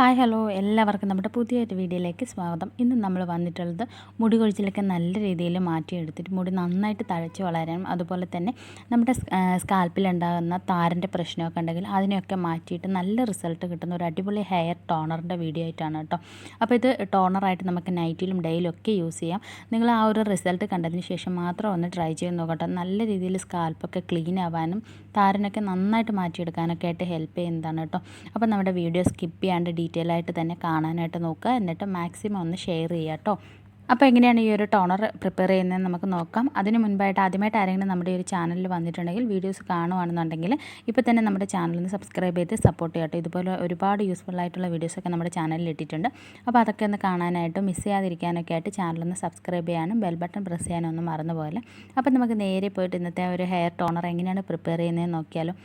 Hi hello. എല്ലാവർക്കും നമ്മുടെ പുതിയൊരു വീഡിയോയിലേക്ക് സ്വാഗതം. ഇന്ന് നമ്മൾ വന്നിട്ടുള്ളത് മുടി കൊഴിച്ചിലൊക്കെ നല്ല രീതിയിൽ മാറ്റിയെടുത്തിട്ട് മുടി നന്നായിട്ട് തഴച്ച് വളരാനും അതുപോലെ തന്നെ നമ്മുടെ സ്കാൽപ്പിലുണ്ടാകുന്ന താരന്റെ പ്രശ്നമൊക്കെ ഉണ്ടെങ്കിൽ അതിനെയൊക്കെ മാറ്റിയിട്ട് നല്ല റിസൾട്ട് കിട്ടുന്ന ഒരു അടിപൊളി ഹെയർ ടോണറിന്റെ വീഡിയോ ആയിട്ടാണ് കേട്ടോ. അപ്പോൾ ഇത് ടോണറായിട്ട് നമുക്ക് നൈറ്റിലും ഡേയിലും ഒക്കെ യൂസ് ചെയ്യാം. നിങ്ങൾ ആ ഒരു റിസൾട്ട് കണ്ടതിന് ശേഷം മാത്രം ഒന്ന് ട്രൈ ചെയ്ത് നോക്കട്ടെ. നല്ല രീതിയിൽ സ്കാൽപ്പൊക്കെ ക്ലീൻ ആവാനും താരനൊക്കെ നന്നായിട്ട് മാറ്റിയെടുക്കാനൊക്കെ ആയിട്ട് ഹെൽപ്പ് ചെയ്യുന്നതാണ് കേട്ടോ. അപ്പോൾ നമ്മുടെ വീഡിയോ സ്കിപ്പ് ചെയ്യാണ്ട് ഡീറ്റെയിൽ ആയിട്ട് തന്നെ കാണാനായിട്ട് നോക്കുക. എന്നിട്ട് മാക്സിമം ഒന്ന് ഷെയർ ചെയ്യുക കേട്ടോ അപ്പോൾ എങ്ങനെയാണ് ഈ ഒരു ടോണർ പ്രിപ്പയർ ചെയ്യുന്നത് നമുക്ക് നോക്കാം. അതിന് മുൻപായിട്ട് ആദ്യമായിട്ട് ആരെങ്കിലും നമ്മുടെ ഒരു ചാനലിൽ വന്നിട്ടുണ്ടെങ്കിൽ വീഡിയോസ് കാണുവാണെന്നുണ്ടെങ്കിൽ ഇപ്പോൾ തന്നെ നമ്മുടെ ചാനലിൽ സബ്സ്ക്രൈബ് ചെയ്ത് സപ്പോർട്ട് ചെയ്യട്ടോ ഇതുപോലെ ഒരുപാട് യൂസ്ഫുൾ ആയിട്ടുള്ള വീഡിയോസൊക്കെ നമ്മുടെ ചാനലിൽ ഇട്ടിട്ടുണ്ട്. അപ്പോൾ അതൊക്കെ ഒന്ന് കാണാനായിട്ടും മിസ് ചെയ്യാതിരിക്കാനൊക്കെ ആയിട്ട് ചാനലൊന്ന് സബ്സ്ക്രൈബ് ചെയ്യാനും ബെൽ ബട്ടൺ പ്രസ് ചെയ്യാനും ഒന്നും അപ്പോൾ നമുക്ക് നേരെ പോയിട്ട് ഇന്നത്തെ ഒരു ഹെയർ ടോണർ എങ്ങനെയാണ് പ്രിപ്പയർ ചെയ്യുന്നത് നോക്കിയാലോ.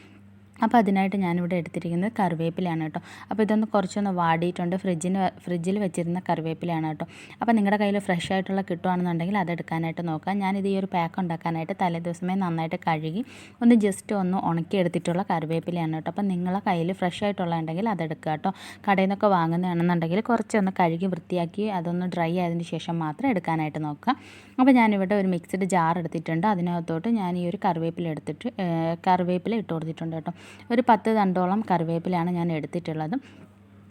അപ്പോൾ അതിനായിട്ട് ഞാനിവിടെ എടുത്തിരിക്കുന്നത് കറിവേപ്പിലയാണ് കേട്ടോ. അപ്പോൾ ഇതൊന്ന് കുറച്ചൊന്ന് വാടിയിട്ടുണ്ട്. ഫ്രിഡ്ജിന് ഫ്രിഡ്ജിൽ വെച്ചിരുന്ന കറിവേപ്പിലയാണ് കേട്ടോ. അപ്പോൾ നിങ്ങളുടെ കയ്യിൽ ഫ്രഷ് ആയിട്ടുള്ള കിട്ടുകയാണെന്നുണ്ടെങ്കിൽ അത് എടുക്കാനായിട്ട് നോക്കാം ഞാനിത് ഈ ഒരു പാക്ക് ഉണ്ടാക്കാനായിട്ട് തലേ ദിവസമേ നന്നായിട്ട് കഴുകി ഒന്ന് ജസ്റ്റ് ഒന്ന് ഉണക്കി എടുത്തിട്ടുള്ള കറിവേപ്പിലയാണ് കേട്ടോ. അപ്പോൾ നിങ്ങളുടെ കയ്യിൽ ഫ്രഷ് ആയിട്ടുള്ള ഉണ്ടെങ്കിൽ അത് എടുക്കുക കേട്ടോ. കടയിൽ നിന്നൊക്കെ വാങ്ങുന്നതാണെന്നുണ്ടെങ്കിൽ കുറച്ചൊന്ന് കഴുകി വൃത്തിയാക്കി അതൊന്ന് ഡ്രൈ ആയതിന് ശേഷം മാത്രം എടുക്കാനായിട്ട് നോക്കുക. അപ്പോൾ ഞാനിവിടെ ഒരു മിക്സ്ഡ് ജാർ എടുത്തിട്ടുണ്ട്. അതിനകത്തോട്ട് ഞാൻ ഈ ഒരു കറിവേപ്പില എടുത്തിട്ട് കറിവേപ്പില ഇട്ട് കൊടുത്തിട്ടുണ്ട് കേട്ടോ. ഒരു പത്ത് തണ്ടോളം കറിവേപ്പിലയാണ് ഞാൻ എടുത്തിട്ടുള്ളത്.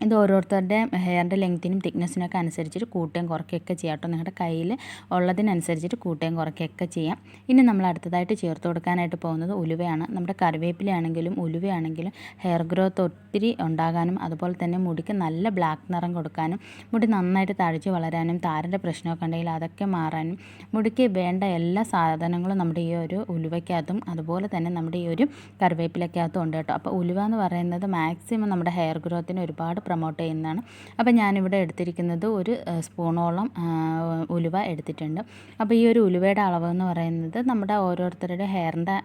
ഇത് ഓരോരുത്തരുടെ ഹെയറിന്റെ ലെങ്ത്തിനും തിക്നെസ്സിനൊക്കെ അനുസരിച്ചിട്ട് കൂട്ടുകയും കുറയ്ക്കുകയൊക്കെ ചെയ്യാം കേട്ടോ. നിങ്ങളുടെ കയ്യിൽ ഉള്ളതിനനുസരിച്ചിട്ട് കൂട്ടുകയും കുറയ്ക്കുകയൊക്കെ ചെയ്യാം. ഇനി നമ്മൾ അടുത്തതായിട്ട് ചേർത്ത് കൊടുക്കാനായിട്ട് പോകുന്നത് ഉലുവയാണ്. നമ്മുടെ കറിവേപ്പിലയാണെങ്കിലും ഉലുവയാണെങ്കിലും ഹെയർ ഗ്രോത്ത് ഒത്തിരി ഉണ്ടാകാനും അതുപോലെ തന്നെ മുടിക്ക് നല്ല ബ്ലാക്ക് നിറം കൊടുക്കാനും മുടി നന്നായിട്ട് തഴച്ച് വളരാനും താരന്റെ പ്രശ്നമൊക്കെ ഉണ്ടെങ്കിൽ അതൊക്കെ മാറാനും മുടിക്ക് വേണ്ട എല്ലാ സാധനങ്ങളും നമ്മുടെ ഈ ഒരു ഉലുവയ്ക്കകത്തും അതുപോലെ തന്നെ നമ്മുടെ ഈ ഒരു കറിവേപ്പിലയ്ക്കകത്തും ഉണ്ട് കേട്ടോ. അപ്പോൾ ഉലുവ എന്ന് പറയുന്നത് മാക്സിമം നമ്മുടെ ഹെയർ ഗ്രോത്തിന് ഒരുപാട് പ്രൊമോട്ട് ചെയ്യുന്നതാണ്. അപ്പോൾ ഞാനിവിടെ എടുത്തിരിക്കുന്നത് ഒരു സ്പൂണോളം ഉലുവ എടുത്തിട്ടുണ്ട്. അപ്പോൾ ഈ ഒരു ഉലുവയുടെ അളവ് എന്ന് പറയുന്നത് നമ്മുടെ ഓരോരുത്തരുടെ ഹെയറിന്റെ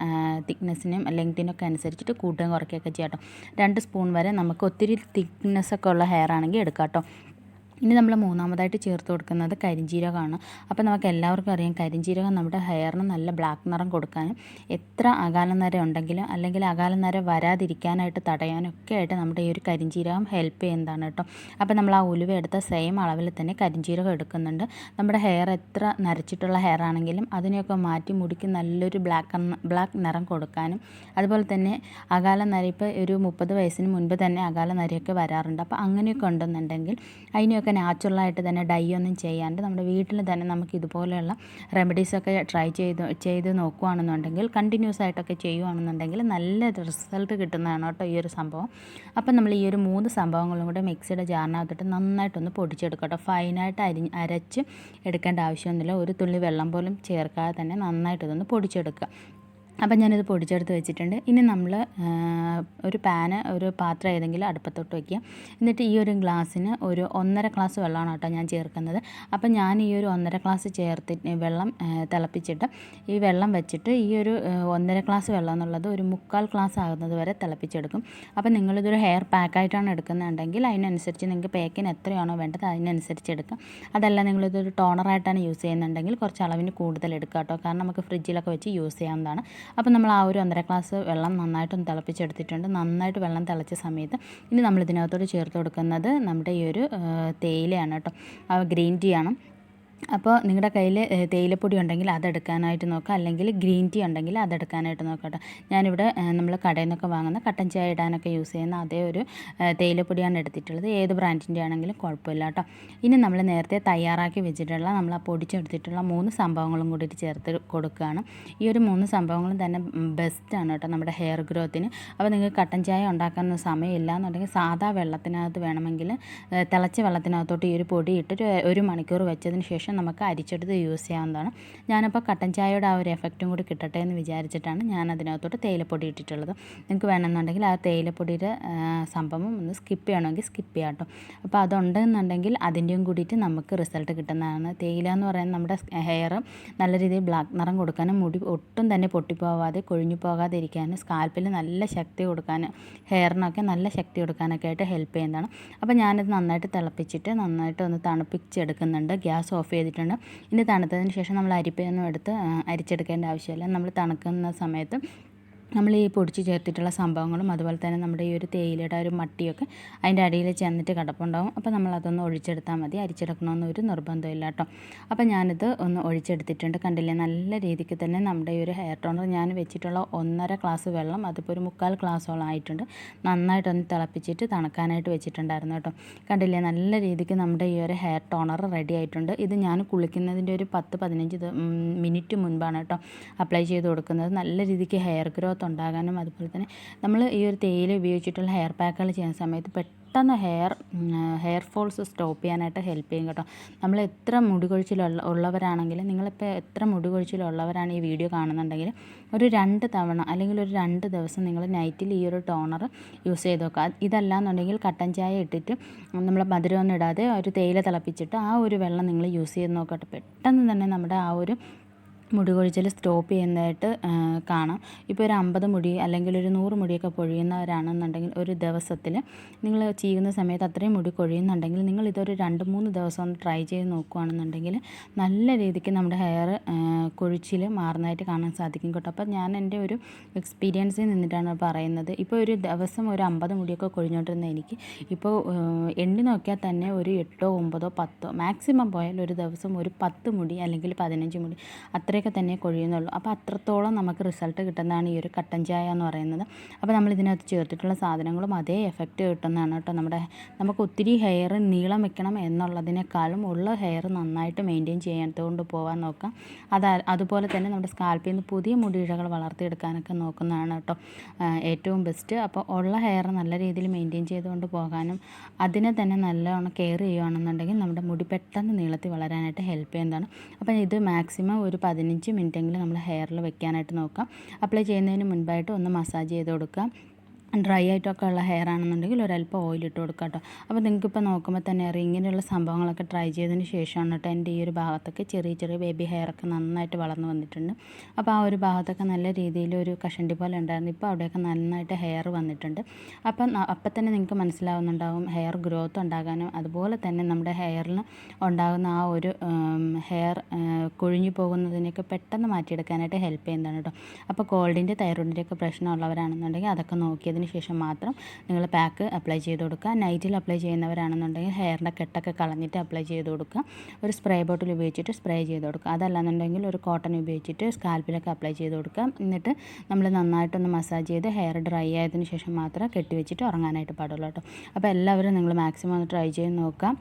തിക്നെസ്സിനും ലെങ്തിനൊക്കെ അനുസരിച്ചിട്ട് കൂട്ടുകയും കുറയ്ക്കുകയൊക്കെ ചെയ്യാം കേട്ടോ. രണ്ട് സ്പൂൺ വരെ നമുക്ക് ഒത്തിരി തിക്നെസ്സൊക്കെ ഉള്ള ഹെയർ ആണെങ്കിൽ എടുക്കാം കേട്ടോ. ഇനി നമ്മൾ മൂന്നാമതായിട്ട് ചേർത്ത് കൊടുക്കുന്നത് കരിഞ്ജീരകമാണ് അപ്പോൾ നമുക്ക് എല്ലാവർക്കും അറിയാം കരിഞ്ജീരകം നമ്മുടെ ഹെയറിന് നല്ല ബ്ലാക്ക് നിറം കൊടുക്കാനും എത്ര അകാല നര ഉണ്ടെങ്കിലും അല്ലെങ്കിൽ അകാല നര വരാതിരിക്കാനായിട്ട് തടയാനൊക്കെ ആയിട്ട് നമ്മുടെ ഈ ഒരു കരിഞ്ജീരകം ഹെൽപ്പ് ചെയ്യുന്നതാണ് കേട്ടോ. അപ്പോൾ നമ്മൾ ആ ഉലുവ എടുത്ത സെയിം അളവിൽ തന്നെ കരിഞ്ജീരകം എടുക്കുന്നുണ്ട്. നമ്മുടെ ഹെയർ എത്ര നരച്ചിട്ടുള്ള ഹെയർ ആണെങ്കിലും അതിനെയൊക്കെ മാറ്റി മുടിക്ക് നല്ലൊരു ബ്ലാക്ക് ബ്ലാക്ക് നിറം കൊടുക്കാനും അതുപോലെ തന്നെ അകാല നര ഇപ്പോൾ ഒരു മുപ്പത് വയസ്സിന് മുൻപ് തന്നെ അകാല നരയൊക്കെ വരാറുണ്ട്. അപ്പോൾ അങ്ങനെയൊക്കെ ഉണ്ടെന്നുണ്ടെങ്കിൽ അതിനെയൊക്കെ ഒക്കെ നാച്ചുറലായിട്ട് തന്നെ ഡൈ ഒന്നും ചെയ്യാണ്ട് നമ്മുടെ വീട്ടിൽ തന്നെ നമുക്ക് ഇതുപോലെയുള്ള റെമഡീസൊക്കെ ട്രൈ ചെയ്ത് ചെയ്ത് നോക്കുകയാണെന്നുണ്ടെങ്കിൽ കണ്ടിന്യൂസ് ആയിട്ടൊക്കെ ചെയ്യുകയാണെന്നുണ്ടെങ്കിൽ നല്ല റിസൾട്ട് കിട്ടുന്നതാണ് കേട്ടോ ഈ ഒരു സംഭവം. അപ്പം നമ്മൾ ഈ ഒരു മൂന്ന് സംഭവങ്ങളും കൂടെ മിക്സിയുടെ ജാറിനകത്തിട്ട് നന്നായിട്ടൊന്ന് പൊടിച്ചെടുക്കുക കേട്ടോ. ഫൈനായിട്ട് അരി അരച്ച് എടുക്കേണ്ട ആവശ്യമൊന്നുമില്ല. ഒരു തുള്ളി വെള്ളം പോലും ചേർക്കാതെ തന്നെ നന്നായിട്ടൊന്ന് പൊടിച്ചെടുക്കുക. അപ്പം ഞാനിത് പൊടിച്ചെടുത്ത് വെച്ചിട്ടുണ്ട്. ഇനി നമ്മൾ ഒരു പാന് ഒരു പാത്രം ഏതെങ്കിലും അടുപ്പത്തോട്ട് വയ്ക്കുക എന്നിട്ട് ഈ ഒരു ഗ്ലാസ്സിന് ഒരു ഒന്നര ഗ്ലാസ് വെള്ളമാണ് കേട്ടോ ഞാൻ ചേർക്കുന്നത്. അപ്പം ഞാൻ ഈ ഒരു ഒന്നര ഗ്ലാസ് ചേർത്തിട്ട് വെള്ളം തിളപ്പിച്ചിട്ട് ഈ വെള്ളം വെച്ചിട്ട് ഈ ഒരു ഒന്നര ഗ്ലാസ് വെള്ളം എന്നുള്ളത് ഒരു മുക്കാൽ ഗ്ലാസ് ആകുന്നത് വരെ തിളപ്പിച്ചെടുക്കും. അപ്പം നിങ്ങളിതൊരു ഹെയർ പാക്കായിട്ടാണ് എടുക്കുന്നുണ്ടെങ്കിൽ അതിനനുസരിച്ച് നിങ്ങൾക്ക് പാക്കിന് എത്രയാണോ വേണ്ടത് അതിനനുസരിച്ച് എടുക്കാം. അതല്ല നിങ്ങളിതൊരു ടോണറായിട്ടാണ് യൂസ് ചെയ്യുന്നുണ്ടെങ്കിൽ കുറച്ച് അളവിന് കൂടുതൽ എടുക്കുക കേട്ടോ. കാരണം നമുക്ക് ഫ്രിഡ്ജിലൊക്കെ വെച്ച് യൂസ് ചെയ്യാവുന്നതാണ്. അപ്പോൾ നമ്മൾ ആ ഒരു ഒന്നര ഗ്ലാസ് വെള്ളം നന്നായിട്ടൊന്ന് തിളപ്പിച്ചെടുത്തിട്ടുണ്ട്. നന്നായിട്ട് വെള്ളം തിളച്ച സമയത്ത് ഇനി നമ്മൾ ഇതിനകത്തോട് ചേർത്ത് കൊടുക്കുന്നത് നമ്മുടെ ഈ ഒരു തേയിലയാണ് കേട്ടോ. ഗ്രീൻ ടീ ആണ്. അപ്പോൾ നിങ്ങളുടെ കയ്യിൽ തേയിലപ്പൊടി ഉണ്ടെങ്കിൽ അതെടുക്കാനായിട്ട് നോക്കുക. അല്ലെങ്കിൽ ഗ്രീൻ ടീ ഉണ്ടെങ്കിൽ അതെടുക്കാനായിട്ട് നോക്കട്ടെ ഞാനിവിടെ നമ്മൾ കടയിൽ നിന്നൊക്കെ വാങ്ങുന്ന കട്ടൻ ചായ ഇടാനൊക്കെ യൂസ് ചെയ്യുന്ന അതേ ഒരു തേയിലപ്പൊടിയാണ് എടുത്തിട്ടുള്ളത്. ഏത് ബ്രാൻഡിന്റെ ആണെങ്കിലും കുഴപ്പമില്ല കേട്ടോ. ഇനി നമ്മൾ നേരത്തെ തയ്യാറാക്കി വെച്ചിട്ടുള്ള നമ്മൾ ആ പൊടിച്ചെടുത്തിട്ടുള്ള മൂന്ന് സംഭവങ്ങളും കൂടിയിട്ട് ചേർത്ത് കൊടുക്കുകയാണ്. ഈ ഒരു മൂന്ന് സംഭവങ്ങളും തന്നെ ബെസ്റ്റാണ് കേട്ടോ നമ്മുടെ ഹെയർ ഗ്രോത്തിന് അപ്പോൾ നിങ്ങൾക്ക് കട്ടൻ ചായ ഉണ്ടാക്കാൻ സമയമില്ല എന്നുണ്ടെങ്കിൽ സാധാ വെള്ളത്തിനകത്ത് വേണമെങ്കിൽ തിളച്ച വെള്ളത്തിനകത്തോട്ട് ഈ ഒരു പൊടി ഇട്ടിട്ട് ഒരു മണിക്കൂർ വെച്ചതിന് ശേഷം ശേഷം നമുക്ക് അരിച്ചെടുത്ത് യൂസ് ചെയ്യാവുന്നതാണ്. ഞാനപ്പോൾ കട്ടൻ ചായയുടെ ആ ഒരു എഫക്റ്റും കൂടി കിട്ടട്ടെ എന്ന് വിചാരിച്ചിട്ടാണ് ഞാൻ അതിനകത്തോട്ട് തേയിലപ്പൊടി ഇട്ടിട്ടുള്ളത്. നിങ്ങൾക്ക് വേണമെന്നുണ്ടെങ്കിൽ ആ തേയിലപ്പൊടിയുടെ സംഭവം ഒന്ന് സ്കിപ്പ് ചെയ്യണമെങ്കിൽ സ്കിപ്പ് ചെയ്യാം കേട്ടോ അപ്പോൾ അതുണ്ടെന്നുണ്ടെങ്കിൽ അതിന്റെയും കൂടിയിട്ട് നമുക്ക് റിസൾട്ട് കിട്ടുന്നതാണ്. തേയില എന്ന് പറയുന്നത് നമ്മുടെ ഹെയർ നല്ല രീതിയിൽ ബ്ലാക്ക് നിറം കൊടുക്കാനും മുടി ഒട്ടും തന്നെ പൊട്ടിപ്പോവാതെ കൊഴിഞ്ഞു പോകാതെ ഇരിക്കാനും സ്കാൽപ്പിൽ നല്ല ശക്തി കൊടുക്കാനും ഹെയറിനൊക്കെ നല്ല ശക്തി കൊടുക്കാനൊക്കെ ആയിട്ട് ഹെൽപ്പ് ചെയ്യുന്നതാണ്. അപ്പോൾ ഞാനിത് നന്നായിട്ട് തിളപ്പിച്ചിട്ട് നന്നായിട്ട് ഒന്ന് തണുപ്പിച്ചെടുക്കുന്നുണ്ട്. ഗ്യാസ് ഓഫ് ചെയ്തിട്ടുണ്ട്. ഇനി തണുത്തതിന് ശേഷം നമ്മൾ അരിപ്പയൊന്നും എടുത്ത് അരിച്ചെടുക്കേണ്ട ആവശ്യമില്ല. നമ്മൾ തണുക്കുന്ന സമയത്ത് നമ്മൾ ഈ പൊടിച്ച് ചേർത്തിട്ടുള്ള സംഭവങ്ങളും അതുപോലെ തന്നെ നമ്മുടെ ഈ ഒരു തേയിലയുടെ ഒരു മട്ടിയൊക്കെ അതിന്റെ അടിയിൽ ചെന്നിട്ട് കിടപ്പുണ്ടാവും. അപ്പോൾ നമ്മൾ അതൊന്ന് ഒഴിച്ചെടുത്താൽ മതി. അരിച്ചെടുക്കണമെന്ന് ഒരു നിർബന്ധമില്ല കേട്ടോ. അപ്പോൾ ഞാനിത് ഒന്ന് ഒഴിച്ചെടുത്തിട്ടുണ്ട്. കണ്ടില്ലേ? നല്ല രീതിക്ക് തന്നെ നമ്മുടെ ഈ ഒരു ഹെയർ ടോണർ ഞാൻ വെച്ചിട്ടുള്ള ഒന്നര ഗ്ലാസ് വെള്ളം അതിപ്പോൾ ഒരു മുക്കാൽ ഗ്ലാസ്സോളം ആയിട്ടുണ്ട്. നന്നായിട്ടൊന്ന് തിളപ്പിച്ചിട്ട് തണുക്കാനായിട്ട് വെച്ചിട്ടുണ്ടായിരുന്നു കേട്ടോ. കണ്ടില്ലേ? നല്ല രീതിക്ക് നമ്മുടെ ഈ ഒരു ഹെയർ ടോണർ റെഡി ആയിട്ടുണ്ട്. ഇത് ഞാൻ കുളിക്കുന്നതിന്റെ ഒരു പത്ത് പതിനഞ്ച് മിനിറ്റ് മുൻപാണ് കേട്ടോ അപ്ലൈ ചെയ്ത് കൊടുക്കുന്നത്. നല്ല രീതിക്ക് ഹെയർ ഗ്രോത്ത് ഉണ്ടാകാനും അതുപോലെ തന്നെ നമ്മൾ ഈ ഒരു തേയില ഉപയോഗിച്ചിട്ടുള്ള ഹെയർ പാക്കുകൾ ചെയ്യുന്ന സമയത്ത് പെട്ടെന്ന് ഹെയർ ഹെയർ ഫോൾസ് സ്റ്റോപ്പ് ചെയ്യാനായിട്ട് ഹെൽപ്പ് ചെയ്യും കേട്ടോ. നമ്മൾ എത്ര മുടി കൊഴിച്ചിലുള്ള ഉള്ളവരാണെങ്കിലും നിങ്ങളിപ്പോൾ എത്ര മുടി കൊഴിച്ചിലുള്ളവരാണ് ഈ വീഡിയോ കാണുന്നുണ്ടെങ്കിൽ ഒരു രണ്ട് തവണ അല്ലെങ്കിൽ ഒരു രണ്ട് ദിവസം നിങ്ങൾ നൈറ്റിൽ ഈ ഒരു ടോണർ യൂസ് ചെയ്ത് നോക്കുക. ഇതല്ല എന്നുണ്ടെങ്കിൽ കട്ടൻ ചായ ഇട്ടിട്ട് നമ്മൾ മധുരമൊന്നും ഇടാതെ ഒരു തേയില തിളപ്പിച്ചിട്ട് ആ ഒരു വെള്ളം നിങ്ങൾ യൂസ് ചെയ്ത് നോക്കട്ടെ. പെട്ടെന്ന് തന്നെ നമ്മുടെ ആ ഒരു മുടി കൊഴിച്ചിൽ സ്റ്റോപ്പ് ചെയ്യുന്നതായിട്ട് കാണാം. ഇപ്പോൾ ഒരു അമ്പത് മുടി അല്ലെങ്കിൽ ഒരു നൂറ് മുടിയൊക്കെ പൊഴിയുന്നവരാണെന്നുണ്ടെങ്കിൽ ഒരു ദിവസത്തിൽ നിങ്ങൾ ചെയ്യുന്ന സമയത്ത് അത്രയും മുടി കൊഴിയുന്നുണ്ടെങ്കിൽ നിങ്ങൾ ഇതൊരു രണ്ട് മൂന്ന് ദിവസം ഒന്ന് ട്രൈ ചെയ്ത് നോക്കുകയാണെന്നുണ്ടെങ്കിൽ നല്ല രീതിക്ക് നമ്മുടെ ഹെയർ കൊഴിച്ചിൽ മാറുന്നതായിട്ട് കാണാൻ സാധിക്കും കേട്ടോ. അപ്പോൾ ഞാൻ എന്റെ ഒരു എക്സ്പീരിയൻസിൽ നിന്നിട്ടാണ് പറയുന്നത്. ഇപ്പോൾ ഒരു ദിവസം ഒരു അമ്പത് മുടിയൊക്കെ കൊഴിഞ്ഞുകൊണ്ടിരുന്ന എനിക്ക് ഇപ്പോൾ എണ്ണി നോക്കിയാൽ തന്നെ ഒരു എട്ടോ ഒമ്പതോ പത്തോ മാക്സിമം പോയാൽ ഒരു ദിവസം ഒരു പത്ത് മുടി അല്ലെങ്കിൽ പതിനഞ്ച് മുടി അത്രയും അത്രയൊക്കെ തന്നെ കൊഴിയുന്നുള്ളൂ. അപ്പോൾ അത്രത്തോളം നമുക്ക് റിസൾട്ട് കിട്ടുന്നതാണ് ഈ ഒരു കട്ടൻ ചായ എന്ന് പറയുന്നത്. അപ്പോൾ നമ്മൾ ഇതിനകത്ത് ചേർത്തിട്ടുള്ള സാധനങ്ങളും അതേ എഫക്റ്റ് കിട്ടുന്നതാണ് കേട്ടോ. നമ്മുടെ നമുക്ക് ഒത്തിരി ഹെയർ നീളം വെക്കണം എന്നുള്ളതിനേക്കാളും ഉള്ള ഹെയർ നന്നായിട്ട് മെയിന്റെയിൻ ചെയ്യാത്തതുകൊണ്ട് പോകാൻ നോക്കാം. അത് അതുപോലെ തന്നെ നമ്മുടെ സ്കാൽപ്പിൽ നിന്ന് പുതിയ മുടിയിഴകൾ വളർത്തിയെടുക്കാനൊക്കെ നോക്കുന്നതാണ് കേട്ടോ ഏറ്റവും ബെസ്റ്റ് അപ്പോൾ ഉള്ള ഹെയർ നല്ല രീതിയിൽ മെയിന്റെയിൻ ചെയ്തുകൊണ്ട് പോകാനും അതിനെ തന്നെ നല്ലോണം കെയർ ചെയ്യുകയാണെന്നുണ്ടെങ്കിൽ നമ്മുടെ മുടി പെട്ടെന്ന് നീളത്തിൽ വളരാനായിട്ട് ഹെൽപ്പ് ചെയ്യുന്നതാണ്. അപ്പോൾ ഇത് മാക്സിമം ഒരു പതിനഞ്ച് പതിനഞ്ച് മിനിറ്റെങ്കിലും നമ്മൾ ഹെയറിൽ വെക്കാനായിട്ട് നോക്കാം. അപ്ലൈ ചെയ്യുന്നതിന് മുൻപായിട്ട് ഒന്ന് മസാജ് ചെയ്ത് കൊടുക്കാം ഡ്രൈ ആയിട്ടൊക്കെ ഉള്ള ഹെയർ ആണെന്നുണ്ടെങ്കിൽ ഒരല്പം ഓയിൽ ഇട്ട് കൊടുക്കുക കേട്ടോ. അപ്പോൾ നിങ്ങൾക്കിപ്പോൾ നോക്കുമ്പോൾ തന്നെ അറിയാം ഇങ്ങനെയുള്ള സംഭവങ്ങളൊക്കെ ട്രൈ ചെയ്തതിന് ശേഷമാണ് കേട്ടോ എന്റെ ഈ ഒരു ഭാഗത്തൊക്കെ ചെറിയ ചെറിയ ബേബി ഹെയർ ഒക്കെ നന്നായിട്ട് വളർന്നു വന്നിട്ടുണ്ട്. അപ്പോൾ ആ ഒരു ഭാഗത്തൊക്കെ നല്ല രീതിയിൽ ഒരു കഷണ്ടി പോലെ ഉണ്ടായിരുന്നു. ഇപ്പോൾ അവിടെയൊക്കെ നന്നായിട്ട് ഹെയർ വന്നിട്ടുണ്ട്. അപ്പം അപ്പം തന്നെ നിങ്ങൾക്ക് മനസ്സിലാവുന്നുണ്ടാവും ഹെയർ ഗ്രോത്ത് ഉണ്ടാകാനും അതുപോലെ തന്നെ നമ്മുടെ ഹെയറിൽ ഉണ്ടാകുന്ന ആ ഒരു ഹെയർ കൊഴിഞ്ഞു പോകുന്നതിനൊക്കെ പെട്ടെന്ന് മാറ്റിയെടുക്കാനായിട്ട് ഹെൽപ്പ് ചെയ്യുന്നതാണ് കേട്ടോ. അപ്പോൾ കോൾഡിന്റെ തൈറോയിഡിന്റെയൊക്കെ പ്രശ്നമുള്ളവരാണെന്നുണ്ടെങ്കിൽ അതൊക്കെ നോക്കിയത് അതിന് ശേഷം മാത്രം നിങ്ങൾ പാക്ക് അപ്ലൈ ചെയ്ത് കൊടുക്കുക. നൈറ്റിൽ അപ്ലൈ ചെയ്യുന്നവരാണെന്നുണ്ടെങ്കിൽ ഹെയറിന്റെ കെട്ടൊക്കെ കളഞ്ഞിട്ട് അപ്ലൈ ചെയ്ത് കൊടുക്കുക. ഒരു സ്പ്രേ ബോട്ടിൽ ഉപയോഗിച്ചിട്ട് സ്പ്രേ ചെയ്ത് കൊടുക്കുക. അതല്ലാന്നുണ്ടെങ്കിൽ ഒരു കോട്ടൺ ഉപയോഗിച്ചിട്ട് സ്കാൽപ്പിലൊക്കെ അപ്ലൈ ചെയ്ത് കൊടുക്കുക. എന്നിട്ട് നമ്മൾ നന്നായിട്ടൊന്ന് മസാജ് ചെയ്ത് ഹെയർ ഡ്രൈ ആയതിനു ശേഷം മാത്രം കെട്ടി വെച്ചിട്ട് ഉറങ്ങാനായിട്ട് പാടുള്ളൂ കേട്ടോ. അപ്പോൾ എല്ലാവരും നിങ്ങൾ മാക്സിമം ഒന്ന് ട്രൈ ചെയ്ത് നോക്കാം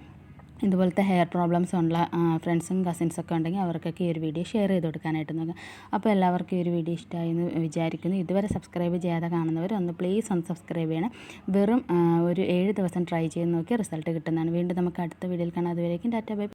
ഇതുപോലത്തെ ഹെയർ പ്രോബ്ലംസ് ഉള്ള ഫ്രണ്ട്സും കസിൻസൊക്കെ ഉണ്ടെങ്കിൽ അവർക്കൊക്കെ ഈ ഒരു വീഡിയോ ഷെയർ ചെയ്ത് കൊടുക്കാനായിട്ട് നോക്കാം അപ്പോൾ എല്ലാവർക്കും ഈ ഒരു വീഡിയോ ഇഷ്ടമായി എന്ന് വിചാരിക്കുന്നു. ഇതുവരെ സബ്സ്ക്രൈബ് ചെയ്യാതെ കാണുന്നവർ ഒന്ന് പ്ലീസ് ഒന്ന് സബ്സ്ക്രൈബ് ചെയ്യണം. വെറും ഒരു ഏഴ് ദിവസം ട്രൈ ചെയ്ത് നോക്കി റിസൾട്ട് കിട്ടുന്നതാണ്. വീണ്ടും നമുക്ക് അടുത്ത വീഡിയോയിൽ കാണാം. അതുവരേക്കും ടാറ്റ ബൈ.